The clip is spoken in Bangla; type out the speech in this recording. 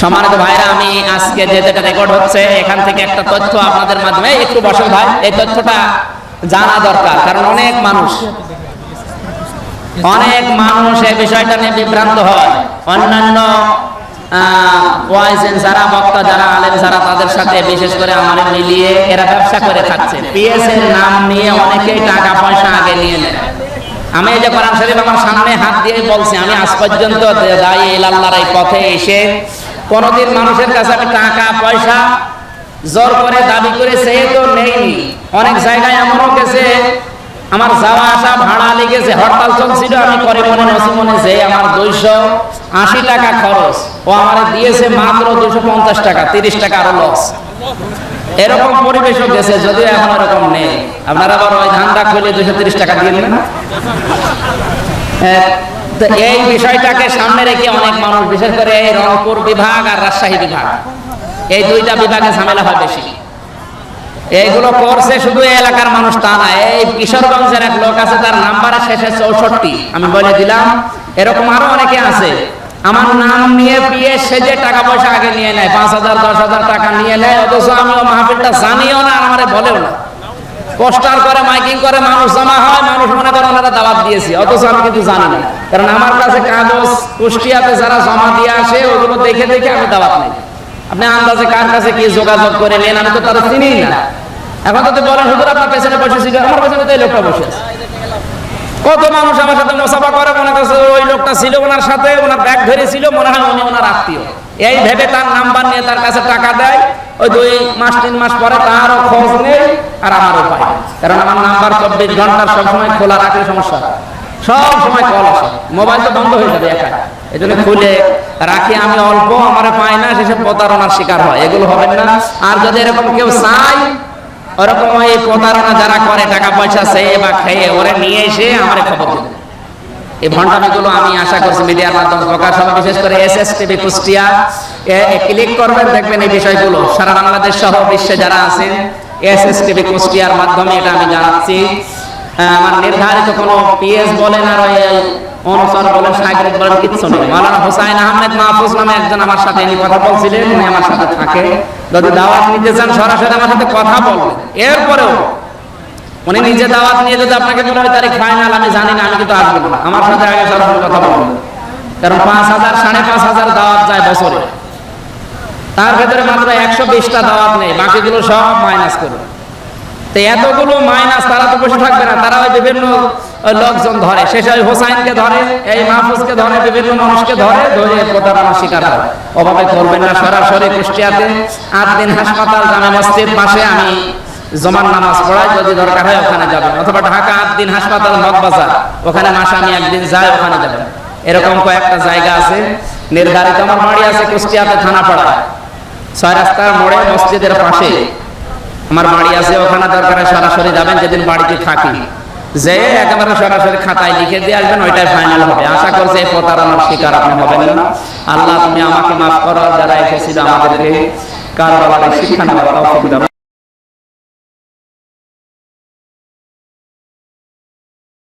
সম্মানিত ভাইরা, আমি আজকে যে যেটা রেকর্ড হচ্ছে, এখান থেকে একটা তথ্য আপনাদের মাধ্যমে একটু বসেন ভাই। এই তথ্যটা জানা দরকার, কারণ অনেক মানুষ অনেক মানুষ এই বিষয়টা নিয়ে বিভ্রান্ত হয়। অন্যান্য ওয়াইজেন যারা বক্তা, যারা আলেম, যারা তাদের সাথে বিশেষ করে আমার মিলিয়ে এরা ব্যবসা করে খাচ্ছে পিএস এর নাম নিয়ে অনেকেই টাকা পয়সা আগে নিয়ে নেয়। আমি এই যে কোরআন শরীফ আমার সামনে হাত দিয়ে বলছি, আমি আজ পর্যন্ত দায়ী আল্লাহর এই পথে এসে কোনোদিন মানুষের কাছে টাকা পয়সা জোর করে দাবি করে সে তো নেইনি। অনেক জায়গায় এমনও গেছে আমার যাওয়া আসা ভাড়া লেগেছে হরতাল চলছিল আমি করে মনে নসি মনে যে আমার দুইশো আশি টাকা খরচ ও আমার দিয়েছে মাত্র দুশো পঞ্চাশ টাকা তিরিশ টাকা আরও লস এরকম পরিবেশও গেছে যদিও এখন এরকম নেই। আপনারা আবার ওই ধান্দা খুলে দুশো তিরিশ টাকা দিয়ে নেন হ্যাঁ, এই বিষয়টাকে সামনে রেখে অনেক মানুষ, বিশেষ করে এই রংপুর বিভাগ আর রাজশাহী বিভাগ, এই দুইটা বিভাগে ঝামেলা হয় বেশি। এইগুলো করছে শুধু এলাকার মানুষ তা না, এই কিশোরগঞ্জের এক লোক আছে, তার নাম্বার শেষে চৌষট্টি। আমি বলে দিলাম, এরকম আরও অনেকে আছে। আমার নাম নিয়ে পিয়ে সেজে টাকা পয়সা আগে নিয়ে নেয়, পাঁচ হাজার, দশ হাজার টাকা নিয়ে নেয়, অথচ আমি ও মাহফিলটা জানিও না আমারে বলেও না। পোস্টার করে, মাইকিং করে মানুষ জমা হয়, মানুষ মনে করে ওনারা দাওয়াত দিয়েছি, অথচ আমি কিন্তু জানি না। কারণ আমার কাছে কাগজ, কুষ্টিয়াতে যারা জমা দিয়ে আসে, ওগুলো দেখে দেখে আমি দাওয়াত নেই। আপনি আন্দাজে কার কাছে কি যোগাযোগ করে নেন, আমি তো তারা চিনি না। এখন যদি বলেন, হুজুর, আপনার পেছনে বসেছিল আমার পেছনে তো এই লোকটা বসে আছে। কত মানুষ আমার সাথে মোসাফা করে, মনে করছে ওই লোকটা ছিল ওনার সাথে, ওনার ব্যাগ ধরেছিল, মনে হয় উনি ওনার আত্মীয়। এই ভেবে তার নাম্বার নিয়ে তার কাছে টাকা দেয়, ওই দুই মাস, তিন মাস পরে তারও খোঁজ নেই আর আমারও পাই কারণ আমার নাম্বার চব্বিশ ঘণ্টার সবসময় খোলা রাখলে সমস্যা। সব সময় কল আসে। মোবাইল তো বন্ধ হয়ে যাবে একা এই জন্য খুলে রাখি, আমি অল্প, আমার পাই না সেসব প্রতারণার শিকার হয়। এগুলো হবে না। আর যদি এরকম কেউ চাই ওরকম এই প্রতারণা যারা করে টাকা পয়সা চেয়ে বা খেয়ে, ওরা নিয়ে এসে আমার খবর দেবে। এই ভণ্ডামিগুলো আমি আশা করছি মিডিয়ার মাধ্যমে প্রকাশ হবে, বিশেষ করে S S TV Kushtia. Click করবেন, দেখবেন এই বিষয়গুলো। সারা বাংলাদেশ সহ বিশ্বে যারা আছেন এস এস টিভি কুষ্টিয়ার মাধ্যমে এটা আমি জানাচ্ছি। আমার নির্ধারিত পিএস কিচ্ছু নেই। হোসাইন আহমেদ মাহফুজ নামে একজন আমার সাথে কথা বলছিলেন, উনি আমার সাথে থাকে। যদি দাওয়াত নিতে চান, সরাসরি আমার সাথে কথা বলবেন এরপরেও উনি নিজে দাওয়াত নিয়ে যদি আপনাকে বলে হয় তারিখ ফাইনাল আমি জানি না, আমি কিন্তু আসব না। আমার সাথে আগে সরাসরি কথা বলবেন কারণ পাঁচ হাজার, সাড়ে পাঁচ হাজার দাওয়াত যায় বছরে। তার ভেতরে মাত্র একশো বিশটা দাওয়াত নেই, বাকিগুলো সব মাইনাস করে এতগুলো মাইনাস তারা তো বসে থাকবে না, তারা ওই বিভিন্ন লোকজন ধরে। শেষে ওই হোসাইনকে ধরে, এই মাহফুজকে ধরে, বিভিন্ন মানুষকে ধরে ধরে প্রতারণার শিকার হয়। অভাবে করবেন না, সরাসরি কুষ্টিয়াতে আট দিন হাসপাতাল, জামে মসজিদ পাশে আমি জমান নামাজ পড়াই, যদি দরকার হয় ওখানে যাবেন অথবা ঢাকা আট দিন হাসপাতাল, মগবাজার, ওখানে মাসে আমি একদিন যাই, ওখানে যাবেন এরকম কয়েকটা জায়গা আছে, নির্ধারিত আমার বাড়ি আছে কুষ্টিয়াতে থানা থানাপাড়া ছয় রাস্তার মোড়ে মসজিদের পাশে আমার বাড়ি আছে, ওখানে দরকার সরাসরি যাবেন, যেদিন বাড়িতে থাকি। যে একেবারে সরাসরি খাতায় লিখে দিয়ে আসবেন, ওইটাই ফাইনাল হবে। আশা করছি এই প্রতারণার শিকার আপনি হবেন না। আল্লাহ, তুমি আমাকে মাফ করো, যারা এসেছিল আমাদেরকে কারও শিক্ষা নেওয়ার